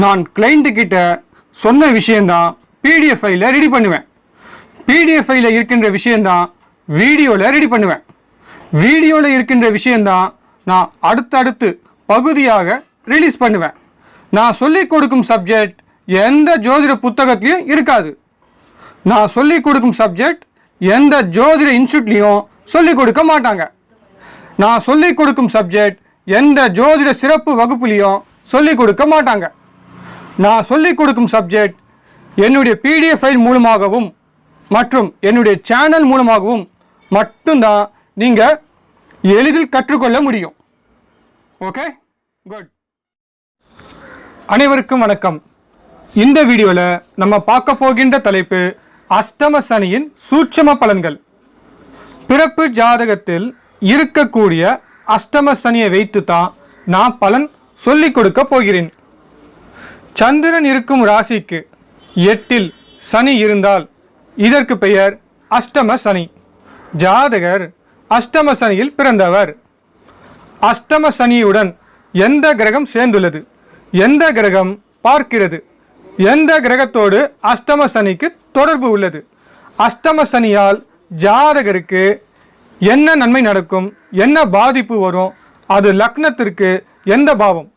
நான் கிளைண்ட்டு கிட்ட சொன்ன விஷயந்தான் பிடிஎஃப் ஃபைலில் ரெடி பண்ணுவேன். பிடிஎஃப் ஃபைலில் இருக்கின்ற விஷயந்தான் வீடியோவில் ரெடி பண்ணுவேன். வீடியோவில் இருக்கின்ற விஷயந்தான் நான் அடுத்தடுத்து பகுதியாக ரிலீஸ் பண்ணுவேன். நான் சொல்லிக் கொடுக்கும் சப்ஜெக்ட் எந்த ஜோதிட புத்தகத்திலையும் இருக்காது. நான் சொல்லிக் கொடுக்கும் சப்ஜெக்ட் எந்த ஜோதிட இன்ஸ்டியூட்லேயும் சொல்லிக் கொடுக்க மாட்டாங்க. நான் சொல்லிக் கொடுக்கும் சப்ஜெக்ட் எந்த ஜோதிட சிறப்பு வகுப்புலேயும் சொல்லிக் கொடுக்க மாட்டாங்க. நான் சொல்லிக் கொடுக்கும் சப்ஜெக்ட் என்னுடைய பிடிஎஃப் ஃபைல் மூலமாகவும் மற்றும் என்னுடைய சேனல் மூலமாகவும் மட்டும்தான் நீங்கள் எளிதில் கற்றுக்கொள்ள முடியும். ஓகே குட் அனைவருக்கும் வணக்கம். இந்த வீடியோவில் நம்ம பார்க்க போகின்ற தலைப்பு அஷ்டம சனியின் சூட்சம பலன்கள். பிறப்பு ஜாதகத்தில் இருக்கக்கூடிய அஷ்டம சனியை வைத்து தான் நான் பலன் சொல்லிக் கொடுக்க போகிறேன். சந்திரன் இருக்கும் ராசிக்கு எட்டில் சனி இருந்தால் இதற்கு பெயர் அஷ்டம சனி. ஜாதகர் அஷ்டம சனியில் பிறந்தவர். அஷ்டம சனியுடன் எந்த கிரகம் சேர்ந்துள்ளது? எந்த கிரகம் பார்க்கிறது? எந்த கிரகத்தோடு அஷ்டம சனிக்கு தொடர்பு உள்ளது? அஷ்டம சனியால் ஜாதகருக்கு என்ன நன்மை நடக்கும்? என்ன பாதிப்பு வரும்? அது லக்னத்திற்கு எந்த பாவம்?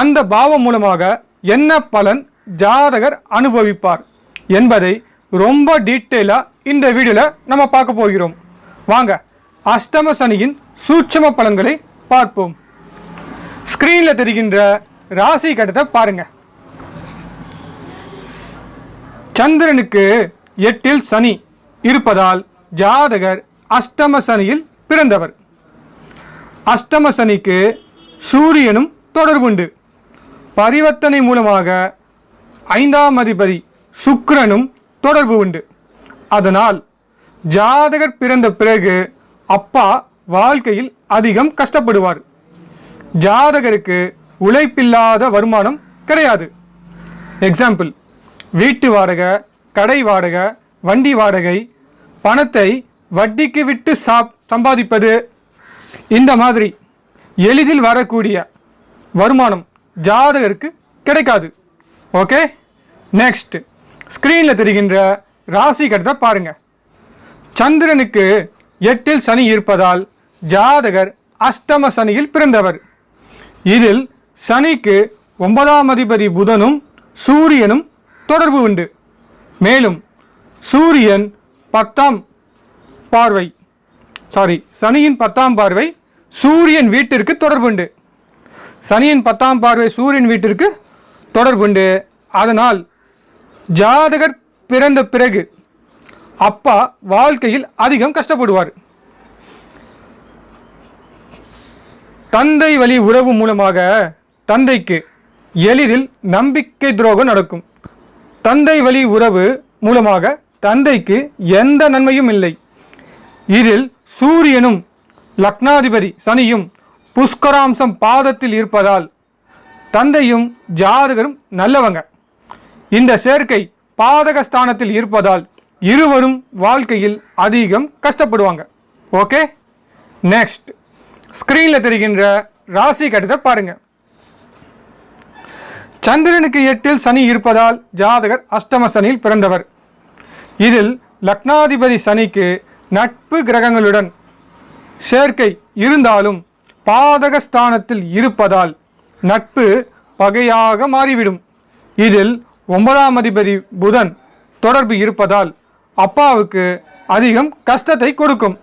அந்த பாவம் மூலமாக என்ன பலன் ஜாதகர் அனுபவிப்பார் என்பதை ரொம்ப டீட்டெயிலாக இந்த வீடியோவில் நம்ம பார்க்க போகிறோம். வாங்க அஷ்டம சனியின் சூட்சம பலன்களை பார்ப்போம். ஸ்க்ரீனில் தெரிகின்ற ராசி கட்டத்தை பாருங்க. சந்திரனுக்கு எட்டில் சனி இருப்பதால் ஜாதகர் அஷ்டம சனியில் பிறந்தவர். அஷ்டம சனிக்கு சூரியனும் தொடர்புண்டு. பரிவர்த்தனை மூலமாக ஐந்தாம் அதிபதி சுக்கிரனும் தொடர்பு உண்டு. அதனால் ஜாதகர் பிறந்த பிறகு அப்பா வாழ்க்கையில் அதிகம் கஷ்டப்படுவார். ஜாதகருக்கு உழைப்பில்லாத வருமானம் கிடையாது. எக்ஸாம்பிள் வீட்டு வாடகை கடை வாடகை வண்டி வாடகை பணத்தை வட்டிக்கு விட்டு சாப் சம்பாதிப்பது. இந்த மாதிரி எளிதில் வரக்கூடிய வருமானம் ஜாதகருக்கு கிடைக்காது. ஓகே நெக்ஸ்ட் ஸ்க்ரீனில் தெரிகின்ற ராசி கடத்தை பாருங்கள் சந்திரனுக்கு எட்டில் சனி இருப்பதால் ஜாதகர் அஷ்டம சனியில் பிறந்தவர். இதில் சனிக்கு ஒன்பதாம் அதிபதி புதனும் சூரியனும் தொடர்பு உண்டு. மேலும் சூரியன் பத்தாம் பார்வை. சாரி சனியின் பத்தாம் பார்வை சூரியன் வீட்டிற்கு தொடர்புண்டு சனியின் பத்தாம் பார்வை சூரியன் வீட்டிற்கு தொடர்புண்டு அதனால் ஜாதகர் பிறந்த பிறகு அப்பா வாழ்க்கையில் அதிகம் கஷ்டப்படுவார். தந்தை வழி உறவு மூலமாக தந்தைக்கு எளிதில் நம்பிக்கை துரோகம் நடக்கும். தந்தை வழி உறவு மூலமாக தந்தைக்கு எந்த நன்மையும் இல்லை. இதில் சூரியனும் லக்னாதிபதி சனியும் புஷ்கராம்சம் பாதத்தில் இருப்பதால் தந்தையும் ஜாதகரும் நல்லவங்க. இந்த சேர்க்கை பாதக ஸ்தானத்தில் இருப்பதால் இருவரும் வாழ்க்கையில் அதிகம் கஷ்டப்படுவாங்க. ஓகே? நெக்ஸ்ட் ஸ்க்ரீனில் தெரிகின்ற ராசி கட்டத்தை பாருங்க. சந்திரனுக்கு எட்டில் சனி இருப்பதால் ஜாதகர் அஷ்டம சனியில் பிறந்தவர். இதில் லக்னாதிபதி சனிக்கு நட்பு கிரகங்களுடன் சேர்க்கை இருந்தாலும் பாதக ஸ்தானத்தில் இருப்பதால் நட்பு பகையாக மாறிவிடும். இதில் ஒன்பதாம் அதிபதி புதன் தொடர்பு இருப்பதால் அப்பாவுக்கு அதிகம் கஷ்டத்தை கொடுக்கும்.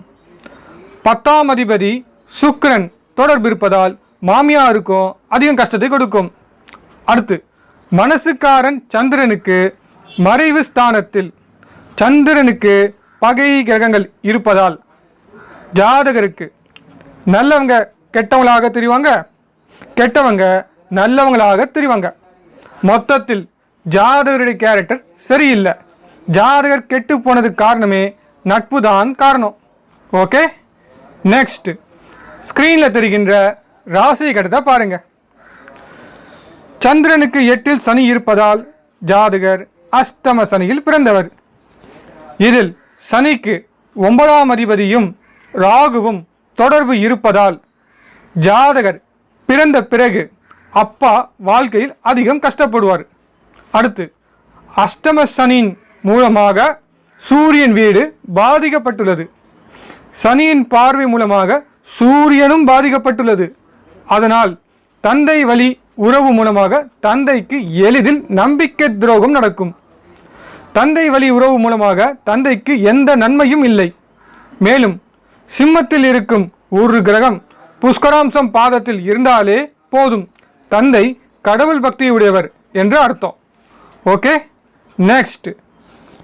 பத்தாம் அதிபதி சுக்ரன் தொடர்பு இருப்பதால் மாமியாருக்கும் அதிகம் கஷ்டத்தை கொடுக்கும். அடுத்து மனசுக்காரன் சந்திரனுக்கு மறைவு ஸ்தானத்தில் சந்திரனுக்கு பகை கிரகங்கள் இருப்பதால் ஜாதகருக்கு நல்லவங்க கெட்டவங்களாக தெரிவாங்க. கெட்டவங்க நல்லவங்களாக தெரிவாங்க. மொத்தத்தில் ஜாதகருடைய கேரக்டர் சரியில்லை. ஜாதகர் கெட்டு போனது காரணமே நட்பு தான் காரணம் ஓகே நெக்ஸ்ட் ஸ்க்ரீனில் தெரிகின்ற ராசி கட்டத்தை பாருங்க. சந்திரனுக்கு எட்டில் சனி இருப்பதால் ஜாதகர் அஷ்டம சனியில் பிறந்தவர். இதில் சனிக்கு ஒன்பதாம் அதிபதியும் ராகுவும் தொடர்பு இருப்பதால் ஜாதகர் பிறந்த பிறகு அப்பா வாழ்க்கையில் அதிகம் கஷ்டப்படுவார். அடுத்து அஷ்டம சனியின் மூலமாக சூரியன் வீடு பாதிக்கப்பட்டுள்ளது. சனியின் பார்வை மூலமாக சூரியனும் பாதிக்கப்பட்டுள்ளது. அதனால் தந்தை வழி உறவு மூலமாக தந்தைக்கு எளிதில் நம்பிக்கை துரோகம் நடக்கும். தந்தை வழி உறவு மூலமாக தந்தைக்கு எந்த நன்மையும் இல்லை. மேலும் சிம்மத்தில் இருக்கும் ஒரு கிரகம் புஷ்கராம்சம் பாதத்தில் இருந்தாலே போதும். தந்தை கடவுள் பக்தியுடையவர் என்று அர்த்தம். ஓகே? நெக்ஸ்ட்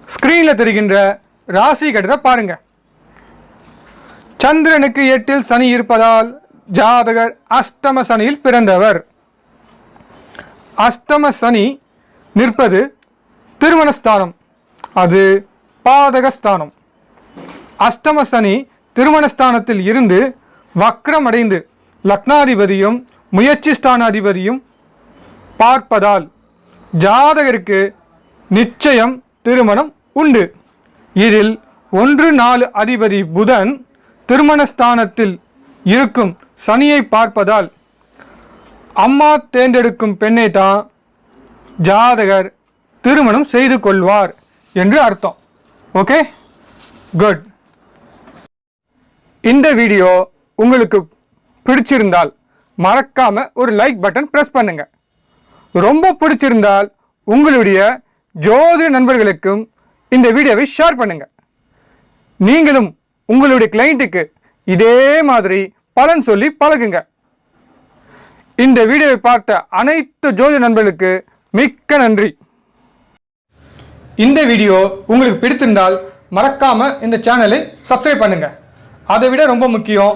ஸ்க்ரீனில் தெரிகின்ற ராசி கட்டத்தை பாருங்க. சந்திரனுக்கு எட்டில் சனி இருப்பதால் ஜாதகர் அஷ்டம சனியில் பிறந்தவர். அஷ்டம சனி நிற்பது திருமணஸ்தானம். அது பாதகஸ்தானம். அஷ்டம சனி திருமணஸ்தானத்தில் இருந்து வக்ரமடைந்து லக்னாதிபதியும் முயற்சி ஸ்தானாதிபதியும் பார்ப்பதால் ஜாதகருக்கு நிச்சயம் திருமணம் உண்டு. இதில் ஒன்று நாலு அதிபதி புதன் திருமணஸ்தானத்தில் இருக்கும் சனியை பார்ப்பதால் அம்மா தேர்ந்தெடுக்கும் பெண்ணை தான் ஜாதகர் திருமணம் செய்து கொள்வார் என்று அர்த்தம். ஓகே? குட். இந்த வீடியோ உங்களுக்கு பிடிச்சிருந்தால் மறக்காம ஒரு லைக் பட்டன் ப்ரெஸ் பண்ணுங்க. ரொம்ப பிடிச்சிருந்தால் உங்களுடைய ஜோதிட நண்பர்களுக்கும் இந்த வீடியோவை ஷேர் பண்ணுங்க. நீங்களும் உங்களுடைய கிளைண்ட்டுக்கு இதே மாதிரி பலன் சொல்லி பழகுங்க. இந்த வீடியோவை பார்த்த அனைத்து ஜோதிட நண்பர்களுக்கு மிக்க நன்றி. இந்த வீடியோ உங்களுக்கு பிடித்திருந்தால் மறக்காம இந்த சேனலை சப்ஸ்கிரைப் பண்ணுங்க. அதை விட ரொம்ப முக்கியம்